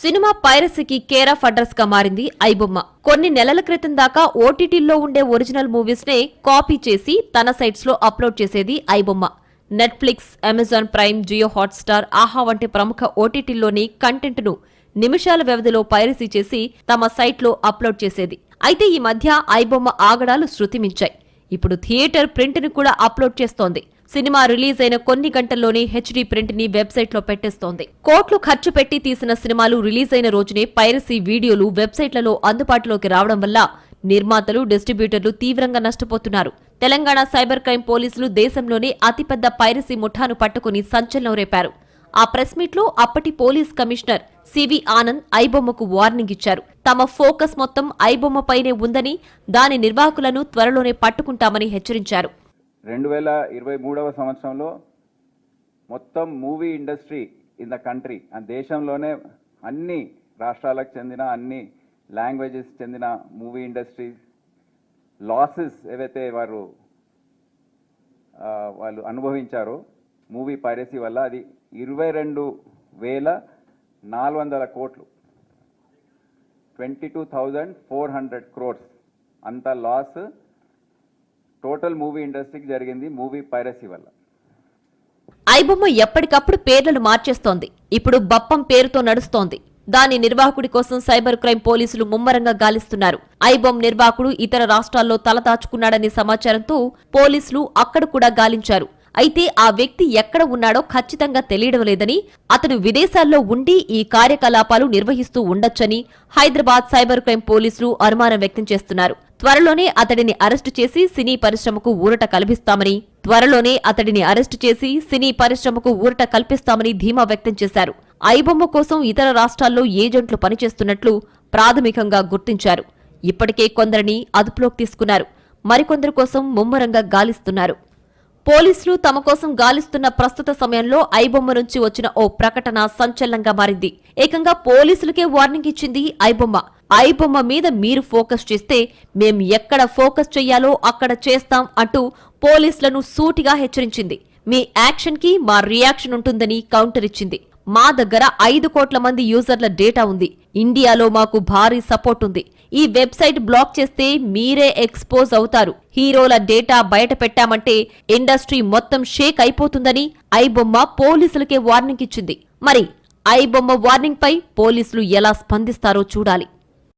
Cinema పైరసీకి care of అడ్రస్గా మారింది ఐబొమ్మ. కొన్ని నెలల క్రితం దాకా ఓటీటీల్లో ఉండే ఒరిజినల్ మూవీస్ నే కాపీ చేసి తన సైట్స్లో అప్లోడ్ చేసేది iBomma. Netflix Amazon Prime Jio Hotstar Aha వంటి ప్రముఖ ఓటీటీల్లోని కంటెంట్ను నిమిషాల వ్యవధిలో పైరసీ చేసి తమ సైట్లో అప్లోడ్ చేసేది. అయితే ఈ మధ్య ఐబొమ్మ ఆగడాలు శృతిమించాయి. ఇప్పుడు థియేటర్ ప్రింట్ని కూడా అప్లోడ్ చేస్తోంది. సినిమా రిలీజ్ అయిన కొన్ని గంటల్లోనే హెచ్డీ ప్రింట్ని వెబ్సైట్లో పెట్టేస్తోంది. కోట్లు ఖర్చు పెట్టి తీసిన సినిమాలు రిలీజ్ అయిన రోజునే పైరసీ వీడియోలు వెబ్సైట్లలో అందుబాటులోకి రావడం వల్ల నిర్మాతలు డిస్ట్రిబ్యూటర్లు తీవ్రంగా నష్టపోతున్నారు. తెలంగాణ సైబర్ క్రైమ్ పోలీసులు దేశంలోనే అతిపెద్ద పైరసీ ముఠాను పట్టుకుని సంచలనం రేపారు. ఆ ప్రెస్ మీట్లో అప్పటి పోలీస్ కమిషనర్ సివి ఆనంద్ ఐబొమ్మకు వార్నింగ్ ఇచ్చారు. తమ ఫోకస్ మొత్తం ఐబొమ్మపైనే ఉందని దాని నిర్వాహకులను త్వరలోనే పట్టుకుంటామని హెచ్చరించారు. రెండు వేల ఇరవై మూడవ సంవత్సరంలో మొత్తం movie industry in the country ఆ దేశంలోనే అన్ని రాష్ట్రాలకు చెందిన అన్ని లాంగ్వేజెస్ చెందిన మూవీ ఇండస్ట్రీ లాసెస్ ఏవైతే వారు వాళ్ళు అనుభవించారో మూవీ పైరసీ వల్ల అది ఇరవై రెండు వేల నాలుగు వందల కోట్లు. Twenty two thousand four hundred crores అంత లాస్ టోటల్ మూవీ ఇండస్ట్రీకి జరిగింది మూవీ పైరసీ వల్ల. ఐబొమ్మ ఎప్పటికప్పుడు పేర్లను మార్చేస్తోంది. ఇప్పుడు బప్పం పేరుతో నడుస్తోంది. దాని నిర్వాహకుడి కోసం సైబర్ క్రైమ్ పోలీసులు ముమ్మరంగా గాలిస్తున్నారు. ఐబొమ్ నిర్వాహకుడు ఇతర రాష్ట్రాల్లో తలదాచుకున్నాడనే సమాచారంతో పోలీసులు అక్కడ కూడా గాలించారు. అయితే ఆ వ్యక్తి ఎక్కడ ఉన్నాడో ఖచ్చితంగా తెలియడం లేదని అతడు విదేశాల్లో ఉండి ఈ కార్యకలాపాలు నిర్వహిస్తూ ఉండొచ్చని హైదరాబాద్ సైబర్ క్రైమ్ పోలీసులు అనుమానం వ్యక్తం చేస్తున్నారు. త్వరలోనే అతడిని అరెస్టు చేసి సినీ పరిశ్రమకు ఊరట కల్పిస్తామని త్వరలోనే అతడిని అరెస్టు చేసి సినీ పరిశ్రమకు ఊరట కల్పిస్తామని ధీమా వ్యక్తం చేశారు. ఐబొమ్మ కోసం ఇతర రాష్ట్రాల్లో ఏజెంట్లు పనిచేస్తున్నట్లు ప్రాథమికంగా గుర్తించారు. ఇప్పటికే కొందరిని అదుపులోకి తీసుకున్నారు. మరికొందరి కోసం ముమ్మరంగా గాలిస్తున్నారు. పోలీసులు తమ కోసం గాలిస్తున్న ప్రస్తుత సమయంలో ఐబొమ్మ నుంచి వచ్చిన ఓ ప్రకటన సంచలనంగా మారింది. ఏకంగా పోలీసులకే వార్నింగ్ ఇచ్చింది ఐబొమ్మ. ఐబొమ్మ మీద మీరు ఫోకస్ చేస్తే మేం ఎక్కడ ఫోకస్ చెయ్యాలో అక్కడ చేస్తాం అంటూ పోలీసులను సూటిగా హెచ్చరించింది. మీ యాక్షన్కి మా రియాక్షన్ ఉంటుందని కౌంటర్ ఇచ్చింది. మా దగ్గర ఐదు కోట్ల మంది యూజర్ల డేటా ఉంది. ఇండియాలో మాకు భారీ సపోర్ట్ ఉంది. ఈ వెబ్సైట్ బ్లాక్ చేస్తే మీరే ఎక్స్పోజ్ అవుతారు. హీరోల డేటా బయట పెట్టామంటే ఇండస్ట్రీ మొత్తం షేక్ అయిపోతుందని ఐబొమ్మ పోలీసులకే వార్నింగ్ ఇచ్చింది. మరి ఐబొమ్మ వార్నింగ్ పై పోలీసులు ఎలా స్పందిస్తారో చూడాలి.